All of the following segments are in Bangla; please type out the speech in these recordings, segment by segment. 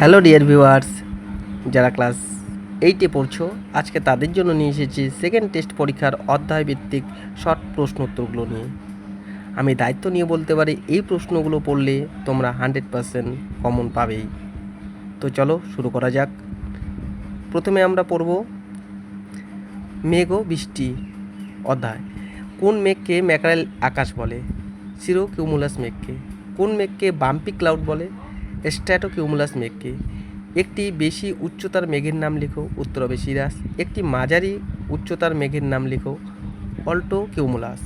হ্যালো ডিয়ার ভিউয়ার্স, যারা ক্লাস এইটে পড়ছো, আজকে তাদের জন্য নিয়ে এসেছি সেকেন্ড টেস্ট পরীক্ষার অধ্যায় ভিত্তিক শর্ট প্রশ্ন উত্তরগুলো নিয়ে। আমি দায়িত্ব নিয়ে বলতে পারি, এই প্রশ্নগুলো পড়লে তোমরা হান্ড্রেড পারসেন্ট কমন পাবেই। তো চলো শুরু করা যাক। প্রথমে আমরা পড়ব মেঘ বৃষ্টি অধ্যায়। কোন মেঘকে ম্যাকারেল আকাশ বলে? সিরো কিউমুলাস মেঘকে। কোন মেঘকে বাম্পি ক্লাউড বলে? স্ট্র্যাটো কিউমুলাস মেঘকে একটি বেশি উচ্চতার মেঘের নাম লেখো, উত্তর হবে সিরাস একটি মাঝারি উচ্চতার মেঘের নাম লেখো, অল্টো কিউমুলাস।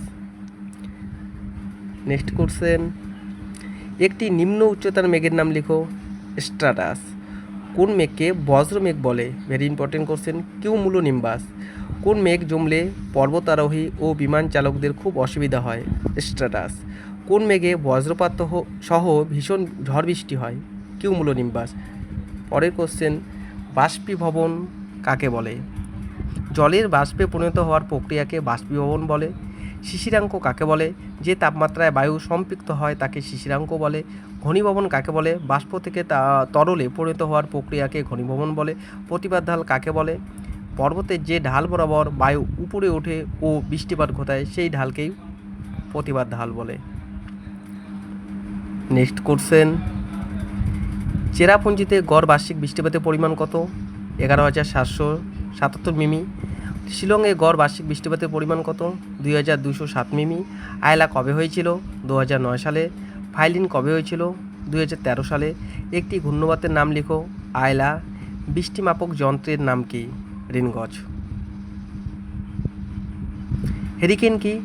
Next question. একটি নিম্ন উচ্চতার মেঘের নাম লেখো, স্ট্রাটাস। কোন মেঘকে বজ্র মেঘ বলে? Very important question cumulonimbus কোন মেঘ জমলে পর্বতারোহী ও বিমান চালকদের খুব অসুবিধা হয়? স্ট্রাটাস। কোন মেঘে বজ্রপাত সহ ভীষণ ঝড় বৃষ্টি হয়? কিউমুলো নিম্বাস পরের কোশ্চেন বাষ্পীভবন কাকে বলে? জলের বাষ্পে পরিণত হওয়ার প্রক্রিয়াকে বাষ্পীভবন বলে। শিশিরাঙ্ক কাকে বলে? যে তাপমাত্রায় বায়ু সম্পৃক্ত হয় তাকে শিশিরাঙ্ক বলে। ঘনীভবন কাকে বলে? বাষ্প থেকে তা, তরলে পরিণত হওয়ার প্রক্রিয়াকে ঘনীভবন বলে। প্রতিবাদ ঢাল কাকে বলে? পর্বতের যে ঢাল বরাবর বায়ু উপরে ওঠে ও বৃষ্টিপাত ঘটায়, সেই ঢালকেই প্রতিবাদ ঢাল বলে। Next question. চেরাপুঞ্জিতে গড় বার্ষিক বৃষ্টিপাতের পরিমাণ কত? এগারো হাজার সাতশো সাতাত্তর মিমি। শিলংয়ে গড় বার্ষিক বৃষ্টিপাতের পরিমাণ কত? দুই হাজার দুশো সাত মিমি। আয়লা কবে হয়েছিল? দু হাজার নয় সালে। ফাইলিন কবে হয়েছিল? দুই হাজার তেরো সালে। একটি ঘূর্ণবাতের নাম লিখো। আয়লা। বৃষ্টিমাপক যন্ত্রের নাম কি? রিনগজ। হেরিকেন কি?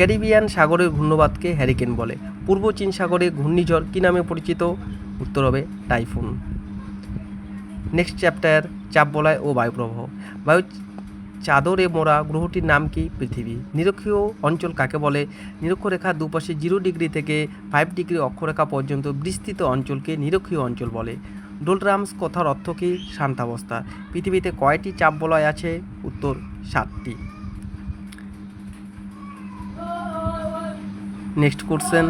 ক্যারিবিয়ান সাগরের ঘূর্ণবাদকে হ্যারিকেন বলে। পূর্ব চীন সাগরে ঘূর্ণিঝড় কী নামে পরিচিত? উত্তর হবে টাইফুন। নেক্সট চ্যাপ্টার চাপ বলয় ও বায়ুপ্রবাহ। বায়ু চাদরে মোড়া গ্রহটির নাম কি? পৃথিবী। নিরক্ষীয় অঞ্চল কাকে বলে? নিরক্ষরেখার দুপাশে জিরো ডিগ্রি থেকে ফাইভ ডিগ্রি অক্ষরেখা পর্যন্ত বিস্তৃত অঞ্চলকে নিরক্ষীয় অঞ্চল বলে। ডোলরামস কথার অর্থ কি? শান্তাবস্থা। পৃথিবীতে কয়টি চাপ বলয় আছে? উত্তর সাতটি। নেক্সট কোশ্চেন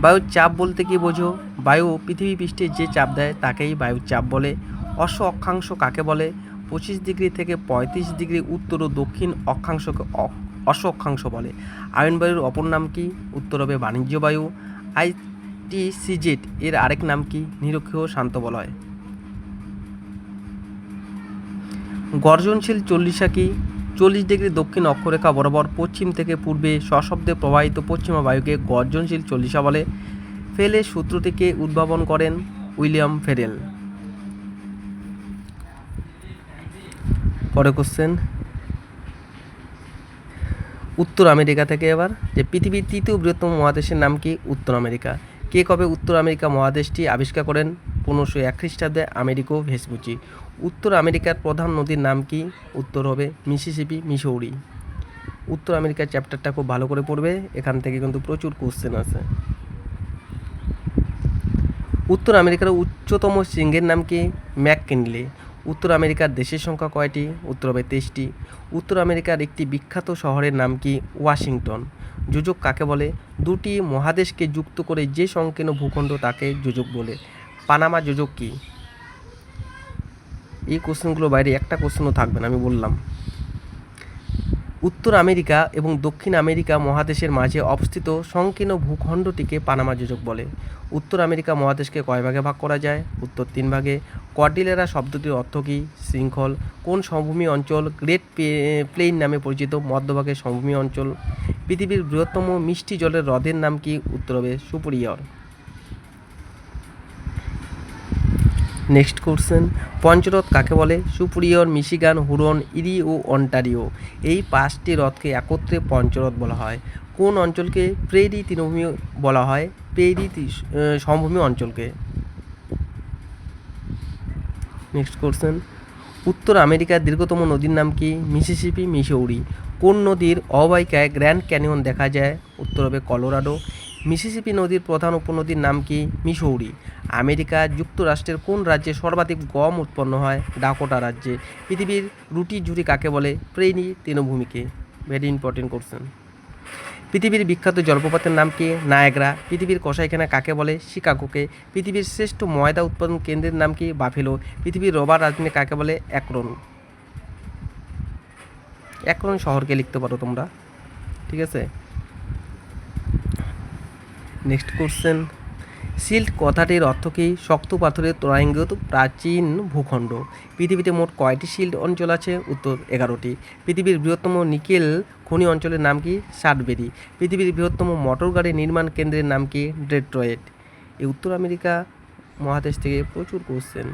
বায়ুর চাপ বলতে কি বোঝো? বায়ু পৃথিবী পৃষ্ঠে যে চাপ দেয় তাকেই বায়ুর চাপ বলে। অশ্ব অক্ষাংশ কাকে বলে? পঁচিশ ডিগ্রি থেকে পঁয়ত্রিশ ডিগ্রি উত্তর ও দক্ষিণ অক্ষাংশকে অ- অশ্ব অক্ষাংশ বলে। আয়ন বায়ুর অপর নাম কি? উত্তর হবে বাণিজ্য বায়ু। আইটি সিজেট এর আরেক নাম কি? নিরক্ষীয় শান্ত বলয় গর্জনশীল চল্লিশা কি? চল্লিশ ডিগ্রি দক্ষিণ অক্ষরেখা বরাবর পশ্চিম থেকে পূর্বে সশব্দে প্রবাহিত পশ্চিমা বায়ুকে গর্জনশীল চল্লিশা বলে। ফেলে সূত্রটিকে উদ্ভাবন করেন উইলিয়াম ফেরেল। পরে কোশ্চেন উত্তর আমেরিকা থেকে এবার, যে পৃথিবীর তৃতীয় বৃহত্তম মহাদেশের নাম কি? উত্তর আমেরিকা। কে কবে উত্তর আমেরিকা মহাদেশটি আবিষ্কার করেন? পনেরোশো এক খ্রিস্টাব্দে আমেরিকো ভেসপুচি। উত্তর আমেরিকার প্রধান নদীর নাম কি? উত্তর হবে মিসিসিপি মিসৌরি উত্তর আমেরিকার চ্যাপ্টারটা খুব ভালো করে পড়বে, এখান থেকে কিন্তু প্রচুর কোশ্চেন আছে। উত্তর আমেরিকার উচ্চতম শৃঙ্গের নাম কি? ম্যাককিনলে উত্তর আমেরিকার দেশের সংখ্যা কয়টি? উত্তর হবে তেইশটি। উত্তর আমেরিকার একটি বিখ্যাত শহরের নাম কি? ওয়াশিংটন। যোজক কাকে বলে? দুটি মহাদেশকে যুক্ত করে যে সংকীর্ণ ভূখণ্ড তাকে যোজক বলে। পানামা যোজক কি? এই কোশ্চেনগুলো বাইরে একটা কোশ্চেনও থাকবে না, আমি বললাম। উত্তর আমেরিকা এবং দক্ষিণ আমেরিকা মহাদেশের মাঝে অবস্থিত সংকীর্ণ ভূখণ্ডটিকে পানামা যোজক বলে। উত্তর আমেরিকা মহাদেশকে কয় ভাগে ভাগ করা যায়? উত্তর তিন ভাগে। কর্ডিলেরা শব্দটির অর্থ কী? শৃঙ্খল। কোন সমভূমি অঞ্চল গ্রেট প্লেইন নামে পরিচিত? মধ্যভাগের সমভূমি অঞ্চল। পৃথিবীর বৃহত্তম মিষ্টি জলের হ্রদের নাম কি? উত্তর হবে সুপুরিয়র নেক্সট কোশ্চেন, পঞ্চরথ কাকে বলে? সুপ্রিয়র, মিশিগান, হুরন, ইরি ও অন্টারিও। এই পাঁচটি রথকে একত্রে পঞ্চরথ বলা হয়। কোন অঞ্চলকে প্রেরি তৃণভূমি বলা হয়? প্রেরি সমভূমি অঞ্চলকে। নেক্সট কোশ্চেন, উত্তর আমেরিকার দীর্ঘতম নদীর নাম কি? Mississippi, Missouri. কোন নদীর অববাহিকায় গ্র্যান্ড ক্যানিয়ন দেখা যায়? উত্তর হবে কলোরাডো। মিসিসিপি নদীর প্রধান উপনদীর নাম কি? মিসৌরি। আমেরিকা যুক্তরাষ্ট্রের কোন রাজ্যে সর্বাধিক গম উৎপন্ন হয়? ডাকোটা রাজ্যে। পৃথিবীর রুটি ঝুড়ি কাকে বলে? প্রেনি তৃণভূমিকে। ভেরি ইম্পর্টেন্ট কোশ্চেন পৃথিবীর বিখ্যাত জলপ্রপাতের নাম কি? নায়াগ্রা। পৃথিবীর কষাইখানা কাকে বলে? শিকাগোকে। পৃথিবীর শ্রেষ্ঠ ময়দা উৎপাদন কেন্দ্রের নাম কি? বাফেলো। পৃথিবীর রবার রাজধানী কাকে বলে? একরন একরন শহরকে লিখতে পারো তোমরা। ঠিক আছে? নেক্সট কোশ্চেন সিল্ট কথাটির অর্থ কী শক্ত পাথরের তরাঙ্গিত প্রাচীন ভূখণ্ড। পৃথিবীতে মোট কয়টি শিল্ড অঞ্চল আছে? উত্তর, এগারোটি। পৃথিবীর বৃহত্তম নিকেল খনি অঞ্চলের নাম কি? সাটবেরি পৃথিবীর বৃহত্তম মোটর গাড়ি নির্মাণ কেন্দ্রের নাম কি? ডেট্রয়েট। এই উত্তর আমেরিকা মহাদেশ থেকে প্রচুর কোশ্চেন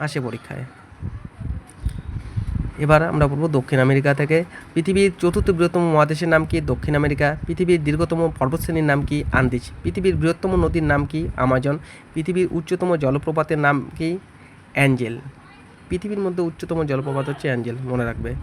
আসে পরীক্ষায়। এবার আমরা বলব দক্ষিণ আমেরিকা থেকে। পৃথিবীর চতুর্থ বৃহত্তম মহাদেশের নাম কি দক্ষিণ আমেরিকা? পৃথিবীর দীর্ঘতম পর্বতশ্রেণীর নাম কি আন্দিজ? পৃথিবীর বৃহত্তম নদীর নাম কি আমাজন? পৃথিবীর উচ্চতম জলপ্রপাতের নাম কি অ্যাঞ্জেল? পৃথিবীর মধ্যে উচ্চতম জলপ্রপাত হচ্ছে অ্যাঞ্জেল, মনে রাখবে।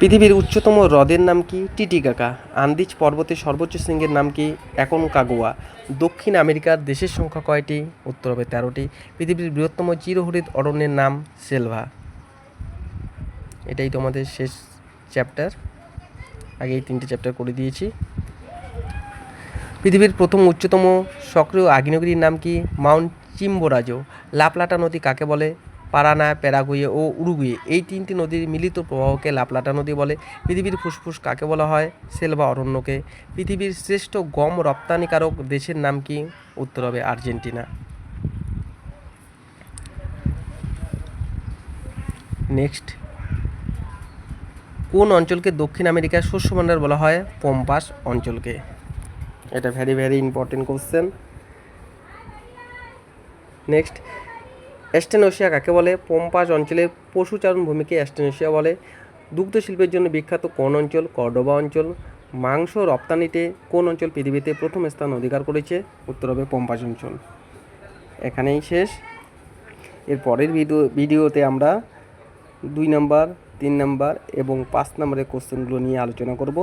পৃথিবীর উচ্চতম হ্রদের নাম কি? টিটিকাকা আন্দিজ পর্বতের সর্বোচ্চ শৃঙ্গের নাম কি? অ্যাকনকাগুয়া দক্ষিণ আমেরিকার দেশের সংখ্যা কয়টি? উত্তর হবে তেরোটি। পৃথিবীর বৃহত্তম চিরহরিত অরণ্যের নাম সেলভা। এটাই তোমাদের শেষ চ্যাপ্টার। আগে এই তিনটে চ্যাপ্টার করে দিয়েছি। পৃথিবীর প্রথম উচ্চতম সক্রিয় আগ্নেয়গিরির নাম কি? Mount Chimborazo. লাপলাটা নদী কাকে বলে? পারানা প্যারাগুয়ে ও উরুগুয়ে এই তিনটি নদীর মিলিত প্রবাহকে লাপলাটা নদী বলে। পৃথিবীর ফুসফুস কাকে বলা হয়? সেলভা অরণ্যকে। পৃথিবীর শ্রেষ্ঠ গম রপ্তানিকারক দেশের নাম কি? উত্তর হবে আর্জেন্টিনা। নেক্সট। কোন অঞ্চলকে দক্ষিণ আমেরিকার শস্য ভাণ্ডার বলা হয়? পম্পাস অঞ্চলকে। এটা very very important question next. Asthenosphere কাকে বলে? পম্পাস অঞ্চলের পশুচারণ ভূমিকে অ্যাস্টেনোশিয়া বলে। দুগ্ধ শিল্পের জন্য বিখ্যাত কোন অঞ্চল? কর্ডোবা অঞ্চল। মাংস রপ্তানিতে কোন অঞ্চল পৃথিবীতে প্রথম স্থান অধিকার করেছে? উত্তর হবে পম্পাস অঞ্চল। এখানেই শেষ। এর পরের ভিডিও, ভিডিওতে আমরা দুই নাম্বার, তিন নম্বর এবং পাঁচ নাম্বারের কোশ্চেনগুলো নিয়ে আলোচনা করব।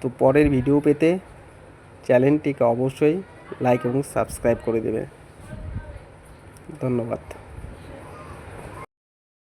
তো পরের ভিডিও পেতে চ্যানেলটিকে অবশ্যই লাইক এবং সাবস্ক্রাইব করে দেবে। ধন্যবাদ।